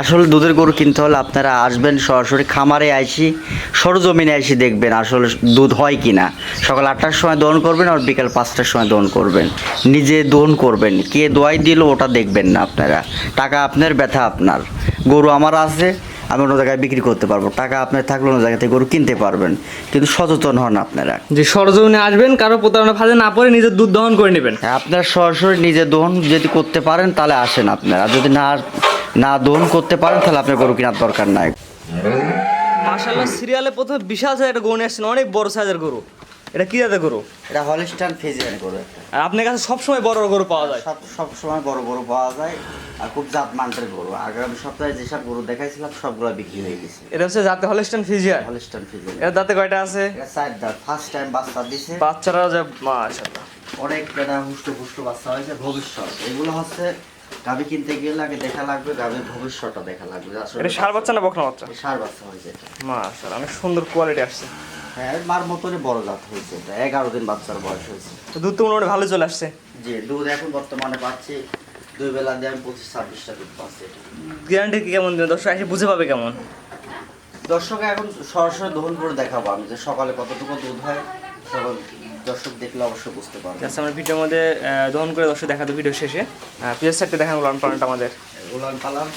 আসলে দুধের গরু কিনতে হলে আপনারা আসবেন সরাসরি খামারে আইসি সরজমিনে আইসি দেখবেন আসলে দুধ হয় কি না সকাল আটটার সময় দহন করবেন আর বিকাল পাঁচটার সময় দহন করবেন। নিজে দহন করবেন কে দোয়াই দিল ওটা দেখবেন না আপনারা। টাকা আপনার ব্যথা আপনার। গরু আমার আছে আমি অন্য জায়গায় বিক্রি করতে পারব। টাকা আপনার থাকলে অন্য জায়গা থেকে গরু কিনতে পারবেন। কিন্তু সচেতন হন আপনারা। যে সরজমিনে আসবেন কারও প্রতারণা ফাঁদে না পড়ে নিজের দুধ দহন করে নেবেন। আপনার সরাসরি নিজে দহন যদি করতে পারেন তাহলে আসেন আপনারা। যদি না না দহন করতে পারেন তাহলে আপনার গরু কেনার দরকার নাই। মাশাআল্লাহ সিরিয়ালে প্রথমে বিশাল সাইজের একটা গরু নিয়ে আসছেন অনেক বড় সাইজের গরু। এটা কি জাতের গরু? এটা হলিস্টান ফিজিয়ান গরু আর আপনার কাছে সবসময় বড় বড় গরু পাওয়া যায়? সব সব সময় বড় বড় পাওয়া যায় আর খুব জাত মানটের গরু। আগামী সপ্তাহে যেসব গরু দেখাইছিলাম সবগুলো বিক্রি হয়ে গেছে। এটা হচ্ছে জাতে হলস্টাইন ফিজিয়ার হলিস্টান ফিজিয়ান এর দাঁতে কয়টা আছে? এটা সাইড দাঁত ফার্স্ট টাইম বাচ্চা দিছে। বাচ্চারা যে মাশাআল্লাহ। অনেক এটা হুষ্ট পুষ্ট বাচ্চা হয়েছে ভবিষ্যৎ। এগুলো হচ্ছে গাভি কিনতে গেলে আগে দেখা লাগবে গাভির ভবিষ্যৎটা দেখা লাগবে। আসলে এটা সার বাচ্চা না বকনা বাচ্চা? সার বাচ্চা হয়েছে এটা। মাশাআল্লাহ অনেক সুন্দর কোয়ালিটি আসছে। হ্যাঁ মার মতনই বড় জাত হয়েছে এটা এগারো দিন বাচ্চার বয়স হয়েছে। তো দুধ তো মোটামুটি ভালো চলে আসছে। জি দুধ এখন বর্তমানে পাচ্ছি দুই বেলা দিয়ে আমি পঁচিশ ছাব্বিশটা দুধ পাচ্ছি এটা। গ্যারান্টি কেমন দিবেন দর্শক এসে বুঝে পাবে কেমন? দর্শক এখন সরাসরি দহন করে দেখাবো আমি যে সকালে কতটুকু দুধ হয়। সকাল দর্শক দেখলে অবশ্যই বুঝতে পারবে জাস্ট আমরা ভিডিওর মধ্যে দহন করে দর্শক দেখাতো ভিডিও শেষে। পিএস সাইডটা দেখানো লান পালনটা আমাদের। উলান পালাম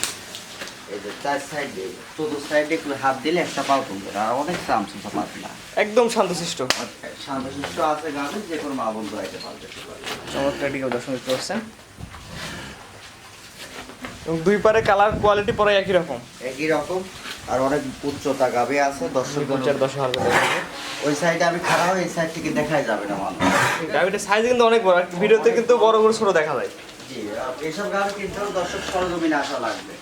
যে চার সাইডে চতুর্থ সাইডে একটু হাত দিলে একটা পাও তুলবে আর অনেক চাম শুনতে পাতলা একদম শান্তশিষ্ট। শান্তশিষ্ট আছে গাছে যে কোনো মা বন্ধু আইতে পারবে চমৎকার দিকে দর্শন দেখতে পাচ্ছেন। এবং দুই পারে কালার কোয়ালিটি পরে একই রকম। একই রকম আর অনেক উচ্চতা গাবে আছে দর্শক দশ হাজার ওই সাইডে আমি খারাপ এই সাইড থেকে দেখাই যাবে না মানুষ। সাইজ কিন্তু অনেক বড় ভিডিওতে কিন্তু বড় বড় ছোট দেখা যায়। জি আর এইসব কিন্তু দর্শক সরজমিনে আসা লাগবে।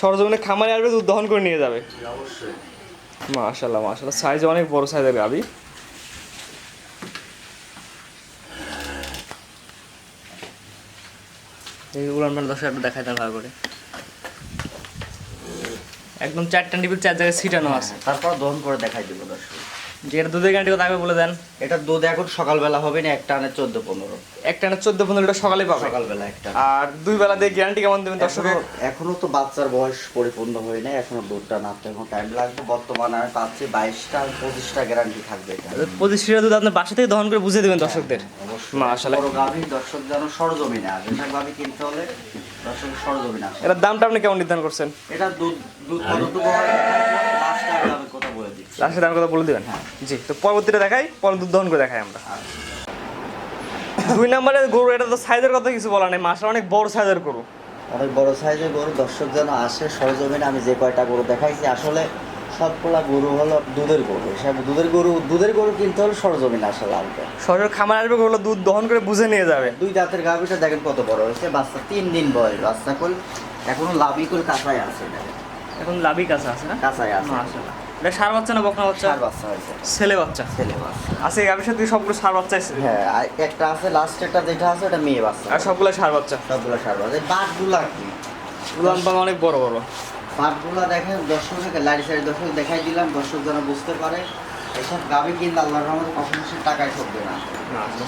সরজমিনে খামারে আসবে দুধ দহন করে নিয়ে যাবে। জি, অবশ্যই। মাশাল্লাহ মাশাল্লাহ সাইজ অনেক বড় সাইজের গাবি এই একটু দেখাই দেন ভালো করে। একদম চারটা টিভির চার জায়গায় ছিটানো আছে। তারপর দহন করে দেখাই দেবো দর্শক। যে এটা দুধের গ্যারান্টি কথা আগে বলে দেন। এটা দুধ এখন সকালবেলা হবে না একটা আনে চোদ্দ পনেরো। একটা না চোদ্দ পনেরো লিটার সকালে পাবে। সকালবেলা একটা। আর দুই বেলা দিয়ে গ্যারান্টি কেমন দেবেন দর্শক এখনও তো বাচ্চার বয়স পরিপূর্ণ হয় না এখনও দুধটা নামতে এখন টাইম লাগবে। বর্তমানে আমি পাচ্ছি বাইশটা পঁচিশটা গ্যারান্টি থাকবে এটা। পঁচিশ লিটার দুধ আপনার বাসা থেকে দহন করে বুঝিয়ে দেবেন দর্শকদের। অবশ্যই। মাশাআল্লাহ। বড় গাভী দর্শক যেন সরজমিনে আসে। এটা গাভী কিনতে হলে দর্শক সরজমিনে আসে। এটার দামটা আপনি কেমন নির্ধারণ করছেন? এটা দুধ দুধ কতটুকু হয় লাস্ট দামের কথা বলে দেবেন? জি তো পরবর্তীটা দেখাই পরে দুধ দহন করে দেখাই আমরা। দুই নম্বরে গরু এটা তো সাইজের কথা কিছু বলা নেই মাসটা অনেক বড় সাইজের গরু। অনেক বড় সাইজের গরু দর্শক যেন আসে সরজমিনে আমি যে কয়টা গরু দেখাইছি আসলে সবগুলা গরু হলো দুধের গরু। সব দুধের গরু দুধের গরু কিনতে হলে সরজমিনে আসা লাগবে। সরাসরি খামার আসবে গরুগুলো দুধ দহন করে বুঝে নিয়ে যাবে। দুই দাঁতের গাভিটা দেখেন কত বড় হয়েছে বাচ্চা তিন দিন বয়স বাচ্চা কল এখনও লাভি করে কাঁচাই আছে। এখন লাভই কাছে আছে না? কাঁচাই আছে। মাশাআল্লাহ। এটা সার বাচ্চা না বকনা বাচ্চা? চার বাচ্চা হয়েছে। ছেলে বাচ্চা? ছেলে বাচ্চা। আছে এই গাভীর সাথে সবগুলো সার বাচ্চা আছে? হ্যাঁ আর একটা আছে লাস্ট একটা যেটা আছে ওটা মেয়ে বাচ্চা। আর সবগুলো সার বাচ্চা? সবগুলো সার বাচ্চা। বাঘগুলা কি? উলান পালান অনেক বড় বড়। বাঘগুলা দেখেন দর্শককে লাইট সাইড দর্শক দেখাই দিলাম দর্শক যেন বুঝতে পারে এসব গাভি কিন্তু আল্লাহর রহমতে কখনো সে টাকায় ঠকবে না।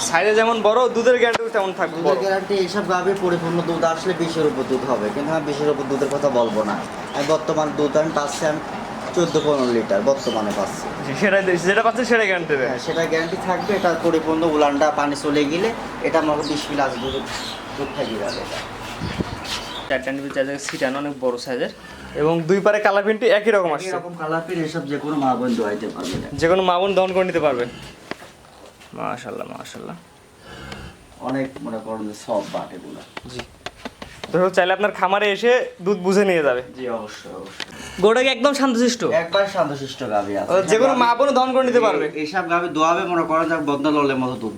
সাইজে যেমন বড় দুধের গ্যারান্টি তেমন থাকবে দুধের গ্যারান্টি এইসব গাভি পরিপূর্ণ দুধ আসলে বিশের উপর দুধ হবে কিন্তু আমি বিশের উপর দুধের কথা বলব না। আমি বর্তমান দুধ আমি পাচ্ছি আমি চোদ্দ পনেরো লিটার বর্তমানে পাচ্ছি। জি, সেটাই যেটা পাচ্ছে সেটাই গ্যারান্টি দেবে। হ্যাঁ সেটা গ্যারান্টি থাকবে। এটা পরিপূর্ণ উলানটা পানি চলে গেলে এটা আমার বিশ গ্লাস দুধ দুধ থাকিয়ে যাবে এটা। চারটা টিভি চার জায়গায় অনেক বড় সাইজের এবং দুই পারে কালার প্রিন্টটি একই রকম আসছে। এরকম কালার পিন এসব যে কোনো মা বোন দোয়াইতে পারবে যে কোনো মামুন দহন করে নিতে পারবে। মাশাল্লাহ মাশাল্লাহ অনেক মনে করেন সব বাট এগুলো। জি। ধরো চাইলে আপনার খামারে এসে দুধ বুঝে নিয়ে যাবে। জি অবশ্যই অবশ্যই। গরুটাকে একদম শান্তশিষ্ট একবার শান্তশিষ্ট গাভি আছে। যে কোনো মা বোনও দহন করে নিতে পারবে। এইসব গাভি দোয়াবে মনে করেন যে বন্ধ ললের মতো দুধ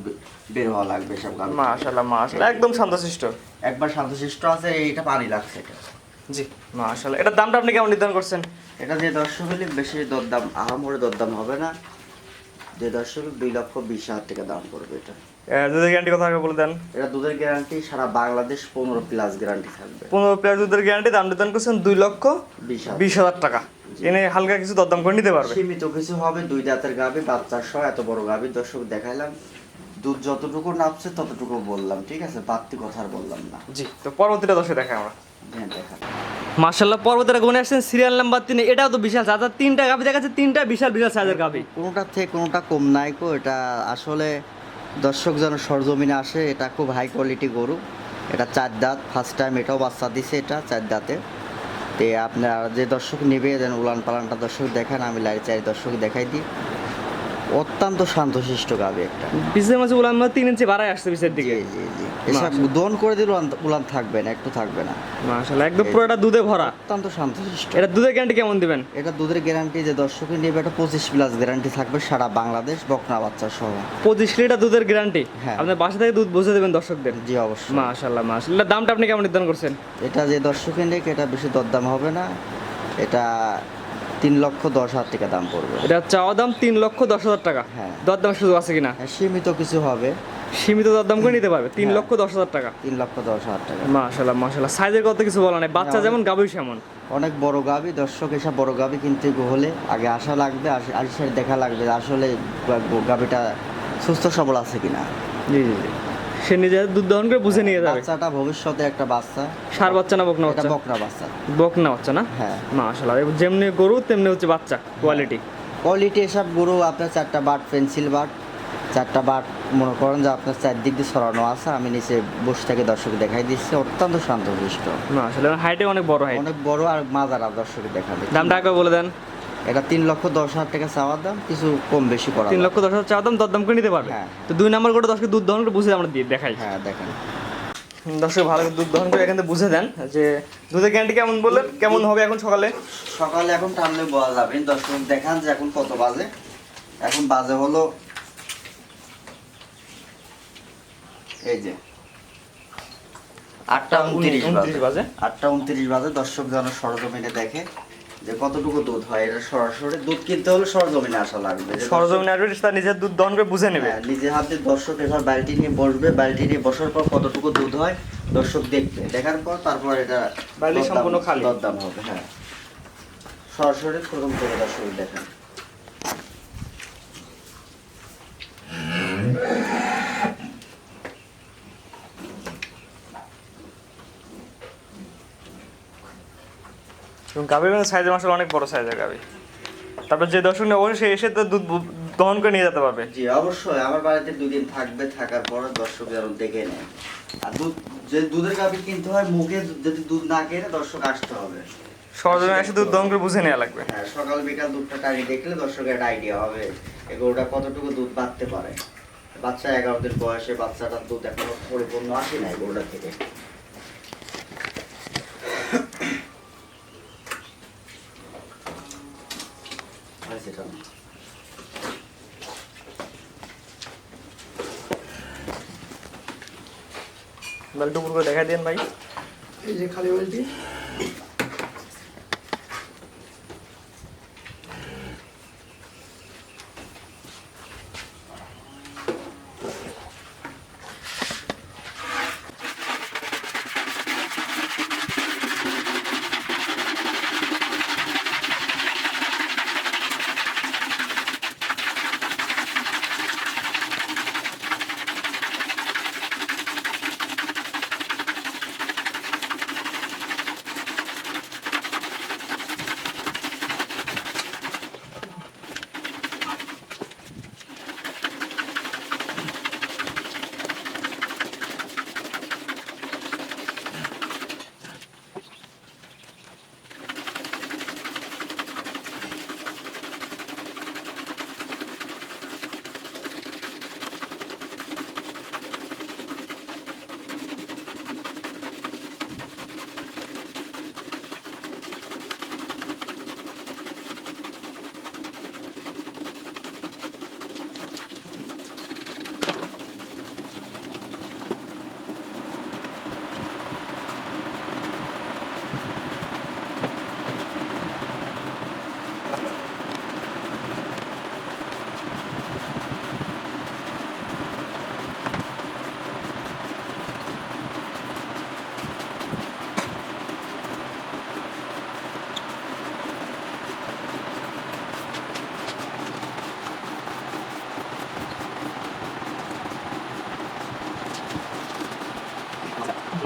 বের হওয়া লাগবে এসব গাভি মাশাল্লাহ মাশাল্লাহ একদম শান্তশিষ্ট একবার শান্তশিষ্ট আছে এইটা পানি লাগছে এটা। জি মাশাল্লাহ এটার দামটা আপনি কেমন নির্ধারণ করছেন? এটা যে দর্শক হলে বেশি দরদাম আহামরে দরদাম হবে না। দুই লক্ষ বিশ হাজার টাকা দাম করবে এটা। দুধের গ্যারান্টি কথা আগে বলে দেন। এটা দুধের গ্যারান্টি সারা বাংলাদেশ পনেরো প্লাস গ্যারান্টি থাকবে। পনেরো দুধের গ্যারান্টি দাম করছেন দুই লক্ষ বিশ হাজার টাকা। এনে হালকা কিছু দরদাম করে নিতে পারবে। সীমিত কিছু হবে দুই দাঁতের গাভি বাচ্চার সহ এত বড় গাভি দর্শক দেখাইলাম। দুধ যতটুকু নামছে ততটুকু বললাম ঠিক আছে? বাড়তি কথা আর বললাম না। জি তো পরবর্তীটা দশে দেখা আমরা। হ্যাঁ দেখান। মার্শাল্লাহ পর্বতের গুনে আসছেন সিরিয়াল নাম্বার তিনে। এটাও তো বিশাল সাইজ তিনটা গাভি দেখাচ্ছে তিনটা বিশাল বিশাল সাইজের গাভি। কোনোটার থেকে কোনোটা কম নাই কো এটা আসলে দর্শক যেন সরজমিনে আসে এটা খুব হাই কোয়ালিটি গরু। এটা চার দাঁত ফার্স্ট টাইম এটাও বাচ্চা দিছে এটা চার দাঁতে। তে আপনার যে দর্শক নেবে যেন উলান পালানটা দর্শক দেখান আমি লাইট চারি দর্শক দেখাই দিই। অত্যন্ত শান্তশিষ্ট গাবে একটা। পিসের মাঝে উলান তিন ইঞ্চি বাড়াই আসছে পিসের দিকে। জি জি। জি এসব দোন করে দিলে উলান থাকবে না একটু থাকবে না। মার্শাল্লাহ একদম পুরোটা দুধে ভরা। অত্যন্ত শান্তশিষ্ট। এটা দুধের গ্যারান্টি কেমন দিবেন? এটা দুধের গ্যারান্টি যে দর্শকে নেবে এটা পঁচিশ প্লাস গ্যারান্টি থাকবে সারা বাংলাদেশ বকনা বাচ্চা সহ। পঁচিশ লিটার দুধের গ্যারান্টি হ্যাঁ। আপনার বাসা থেকে দুধ বুঝে দেবেন দর্শকদের? জি অবশ্যই। মাশাল্লাহ মাশাল্লাহ দামটা আপনি কেমন নির্ধারণ করছেন? এটা যে দর্শকে নেক এটা বেশি দরদাম হবে না। এটা তিন লক্ষ দশ হাজার টাকা দাম পড়বে। এটা চাওয়া দাম তিন লক্ষ দশ হাজার টাকা। হ্যাঁ। দরদাম সুযোগ আছে কিনা? হ্যাঁ, সীমিত কিছু হবে। সীমিত দরদাম করে নিতে পারবে। তিন হ্যাঁ। লক্ষ দশ হাজার টাকা। তিন লক্ষ দশ হাজার টাকা। মাশাল্লাহ মাশাল্লাহ সাইজের কত কিছু বলা নাই। বাচ্চা যেমন গাবি সেমন। অনেক বড় গাবি দর্শক এসব বড় গাবি কিনতে হলে আগে আসা লাগবে আসে আসে দেখা লাগবে আসলে গাবিটা সুস্থ সবল আছে কিনা। জি জি জি। সে নিজে দুধ দহন করে বুঝে নিয়ে যাবে। বাচ্চাটা ভবিষ্যতে একটা বাচ্চা। সার বাচ্চা না বকনা বাচ্চা? বকরা বাচ্চা। বকনা বাচ্চা না? হ্যাঁ। মাশাল্লাহ যেমনি গরু তেমনি হচ্ছে বাচ্চা। কোয়ালিটি। কোয়ালিটি এসব গরু আপনার চারটা বাট পেন্সিল বাট চারটা বাট মনে করেন যে আপনার চারদিক দিয়ে সরানো আছে আমি নিচে বসে থেকে দর্শক দেখাই দিচ্ছি অত্যন্ত শান্ত শান্তশিষ্ট আসলে হাইটে অনেক বড় হাইট অনেক বড় আর মাজারা দর্শক দেখাবে দামটা আগে বলে দেন। এটা তিন লক্ষ দশ হাজার টাকা চাওয়ার দাম কিছু কম বেশি করা তিন লক্ষ দশ হাজার চাওয়া দাম দরদাম করে নিতে পারবে। হ্যাঁ। তো দুই নম্বর করে দশকে দুধ দহন করে বুঝে আমরা দিয়ে দেখাই। হ্যাঁ দেখেন। দর্শক ভালো করে দুধ দহন করে এখান থেকে বুঝে দেন যে দুধের গ্যারান্টি কেমন বললেন? কেমন হবে এখন সকালে? সকালে এখন টানলে বলা যাবে। দর্শক দেখান যে এখন কত বাজে। এখন বাজে হলো এই যে। আটটা উনত্রিশ উনত্রিশ বাজে? বাজে আটটা উনত্রিশ বাজে দর্শক যেন সরজমিনে দেখে যে কতটুকু দুধ হয় এটা সরাসরি দুধ কিনতে হলে সরজমিনে আসা লাগবে। যে আসবে তার নিজের দুধ দহন করে বুঝে নেবে। হ্যাঁ, নিজে হাতে দর্শক এবার বালতি নিয়ে বসবে বালতি নিয়ে বসার পর কতটুকু দুধ হয় দর্শক দেখবে। দেখার পর তারপর এটা বালতি দরদাম- সম্পূর্ণ খালি। দরদাম হবে হ্যাঁ। সরাসরি প্রথম থেকে দর্শক দেখেন। এবং গাভীর সাইজের মাসাল অনেক বড় সাইজের গাভী। তারপর যে দর্শক অবশ্যই এসে তো দুধ দহন করে নিয়ে যেতে পারবে। জি অবশ্যই। আমার বাড়িতে দুদিন থাকবে থাকার পরে দর্শক যেন দেখে নেয়। আর দুধ যে দুধের গাভি কিনতে হয় মুখে যদি দুধ না কেনে দর্শক আসতে হবে। সরজমিন এসে দুধ দহন করে বুঝে নেওয়া লাগবে। হ্যাঁ সকাল বিকাল দুধটা টানি দেখলে দর্শকের একটা আইডিয়া হবে এই গরুটা কতটুকু দুধ বাড়তে পারে। বাচ্চা এগারো দিন বয়সে বাচ্চাটার দুধ এখনও পরিপূর্ণ আসে নাই গরুটার থেকে। হয়েছে এটা। তাহলে টুকুর করে দেখাই দেন ভাই এই যে খালি বালতি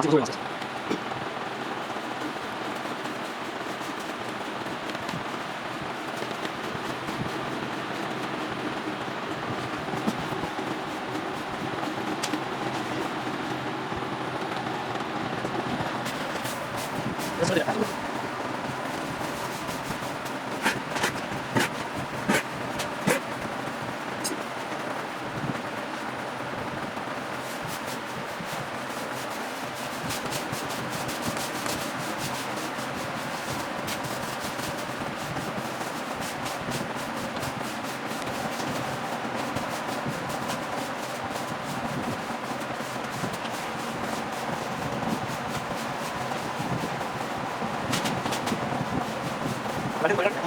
记不住了 Gracias.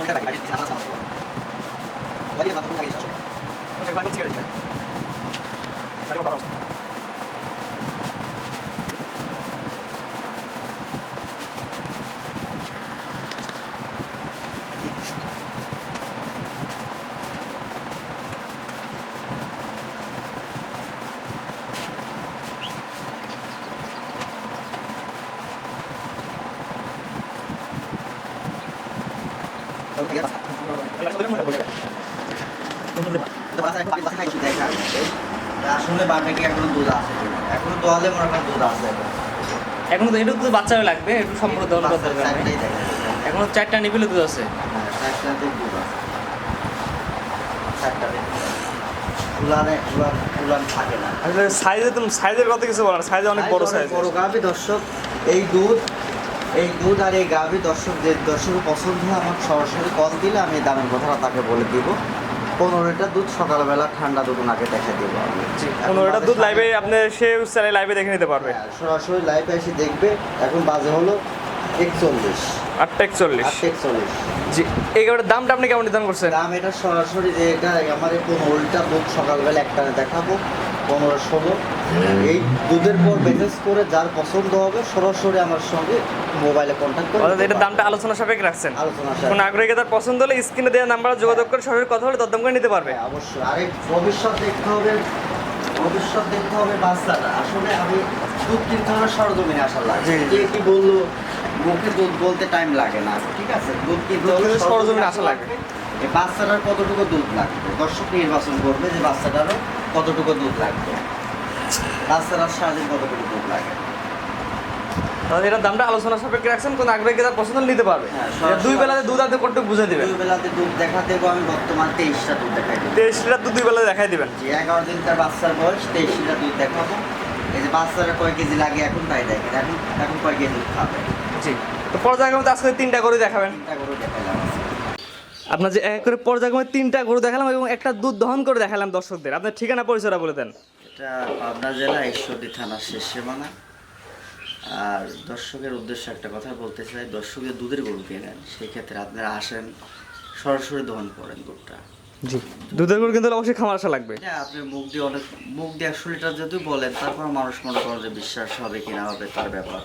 আসলে এখনও দুধ আছে এখনও দোয়ালে মনে করেন দুধ আছে এখনও তো একটু তো লাগবে একটু সম্পূর্ণ দহন করতে হবে। এখনও চারটা নিবিলে দুধ আছে। হ্যাঁ, সাইজে তুমি সাইজের কথা কিছু বলার সাইজে অনেক বড় সাইজ বড় গাভী দর্শক এই দুধ এই দুধ আর এই গাভী দর্শকদের দর্শক পছন্দ হয় আমার সরাসরি কল দিলে আমি দামের কথাটা তাকে বলে দিব। পনেরো লিটার দুধ সকালবেলা ঠান্ডা দুধ ওনাকে দেখা দিব আমি। পনেরোটা দুধ লাইভে আপনি সে চ্যানেল লাইভে দেখে নিতে পারবে। হ্যাঁ, সরাসরি লাইভে এসে দেখবে। এখন বাজে হলো একচল্লিশ। আটটা একচল্লিশ। একচল্লিশ। জি এই গাড়ির দামটা আপনি কেমন নির্ধারণ করছেন? দাম এটা সরাসরি যে এটা আমার এই পনেরো লিটার দুধ সকালবেলা একটানে দেখাবো। পনেরো ষোলো। এই দুধের পর মেসেজ করে যার পছন্দ হবে সরাসরি আমার সঙ্গে মোবাইলে কন্ট্যাক্ট করে অর্থাৎ এটার দামটা আলোচনা সাপেক্ষে রাখছেন। আলোচনা কোন। আগ্রহী তার পছন্দ হলে স্ক্রিনে দেওয়া নাম্বার যোগাযোগ করে সরাসরি কথা বলে দরদাম করে নিতে পারবে। হ্যাঁ, অবশ্যই। আরে ভবিষ্যৎ দেখতে হবে ভবিষ্যৎ দেখতে হবে বাচ্চাটা। আসলে আমি দুধ কিনতে হবে সরজমিনে আসার লাগে। যে কি বলল মুখে দুধ বলতে টাইম লাগে না। ঠিক আছে? দুধ কিনতে হলে সরজমিনে আসা লাগবে। বাচ্চাটার কতটুকু দুধ লাগবে? দর্শক নির্বাচন করবে যে বাচ্চাটারও কতটুকু দুধ লাগবে? বাচ্চাটার সারাদিন কতটুকু দুধ লাগে? তাহলে এটার দামটা আলোচনা সাপেক্ষে রাখছেন কোন আগ্রহী তার পছন্দ নিতে পারবে। হ্যাঁ, দুই বেলাতে দুধ আপনি কটুক বুঝে দিবেন? দুই বেলাতে দুধ দেখা দেবো আমি বর্তমান তেইশটা দুধ দেখাই দেবো। তেইশ লিটার দুধ দুই বেলাতে দেখাই দিবেন? যে এগারো দিনকার বাচ্চার বয়স তেইশ লিটার দুধ দেখাবো। এই যে বাচ্চারা কয় কেজি লাগে এখন তাই দেখেন এখন এখন কয় কেজি দুধ খাবে? জি তো পর্যায়ক্রমে আজকে তিনটা গরু দেখাবেন। চিন্তা করে আজকে। আপনার যে এক করে পর্যায়ক্রমে তিনটা গরু দেখালাম এবং একটা দুধ দহন করে দেখালাম দর্শকদের। আপনার ঠিকানা, পরিচয়টা বলে দেন। এটা পাবনা জেলা ঈশ্বরদী থানার শেষ সীমানা আর দর্শকের উদ্দেশ্যে একটা কথা বলতে চাই দর্শকের দুধের গরু কেনেন, সেই ক্ষেত্রে আপনারা আসেন, সরাসরি দহন করেন দুধটা জি। দুধের গরু কিন্তু অবশ্যই খামার আসা লাগবে। আপনি মুখ দিয়ে অনেক মুখ দিয়ে একশো লিটার যদি বলেন তারপর মানুষ মনে করেন যে বিশ্বাস হবে কিনা হবে তার ব্যাপার।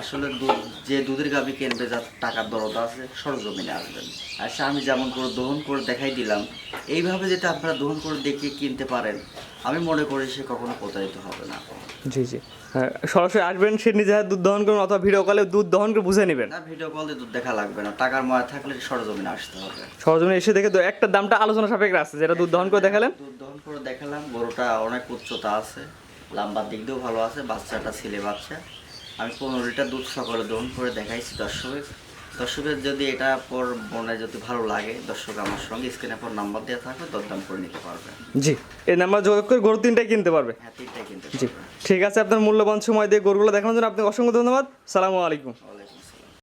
আসলে দুধ যে দুধের গাভি কিনবে যার টাকার দরদ আছে সরজমিনে আসবেন। আচ্ছা আমি যেমন করে দহন করে দেখাই দিলাম এইভাবে যদি আপনারা দহন করে দেখিয়ে কিনতে পারেন আমি মনে করি সে কখনো প্রতারিত হবে না। জি জি। সরাসরি আসবেন সে নিজে হাতে দুধ দহন করবেন অথবা ভিডিও কলে দুধ দহন করে বুঝে নেবেন। না ভিডিও কলে দুধ দেখা লাগবে না টাকার ময়া থাকলে সরজমিনে আসতে হবে। সরজমিনে এসে দেখে তো একটা দামটা আলোচনা সাপেক্ষে আছে যেটা দুধ দহন করে দেখালেন। দুধ দহন করে দেখালাম গরুটা অনেক উচ্চতা আছে লাম্বার দিক দিয়েও ভালো আছে বাচ্চাটা ছেলে বাচ্চা। আমি পনেরো লিটার দুধ সকালে দহন করে দেখাইছি দর্শকের। দর্শকের যদি এটা পর মনে যদি ভালো লাগে দর্শক আমার সঙ্গে স্ক্রিনে পর নাম্বার দেওয়া থাকবে দরদাম করে নিতে পারবে। জি এই নাম্বার যোগাযোগ করে গরু তিনটাই কিনতে পারবে। হ্যাঁ তিনটাই কিনতে জি ঠিক আছে আপনার মূল্যবান সময় দিয়ে গরুগুলো দেখানোর জন্য আপনাকে অসংখ্য ধন্যবাদ। সালামু আলাইকুম।